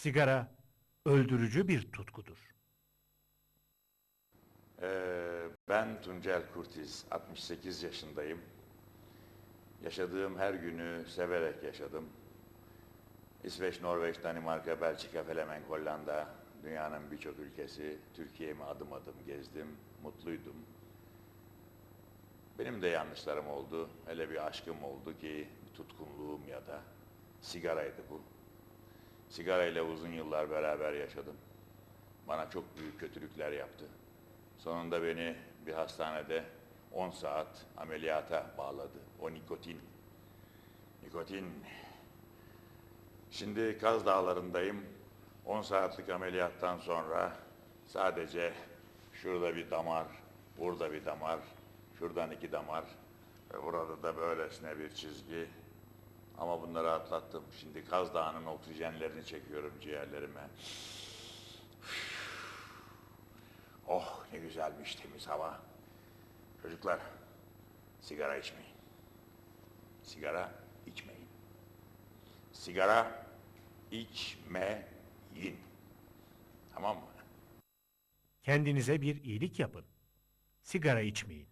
Sigara öldürücü bir tutkudur. Ee, ben Tuncel Kurtiz, 68 yaşındayım. Yaşadığım her günü severek yaşadım. İsveç, Norveç, Danimarka, Belçika, Felemen, Hollanda, dünyanın birçok ülkesi, Türkiye'mi adım adım gezdim, mutluydum. Benim de yanlışlarım oldu, hele bir aşkım oldu ki tutkunluğum ya da sigaraydı bu. Sigarayla uzun yıllar beraber yaşadım. Bana çok büyük kötülükler yaptı. Sonunda beni bir hastanede 10 saat ameliyata bağladı. O nikotin. Nikotin. Şimdi Kaz Dağları'ndayım. 10 saatlik ameliyattan sonra sadece şurada bir damar, burada bir damar, şuradan iki damar ve burada da böylesine bir çizgi. Ama bunları atlattım. Şimdi Kaz Dağı'nın oksijenlerini çekiyorum ciğerlerime. Oh ne güzelmiş temiz hava. Çocuklar sigara içmeyin. Sigara içmeyin. Sigara içmeyin. Tamam mı? Kendinize bir iyilik yapın. Sigara içmeyin.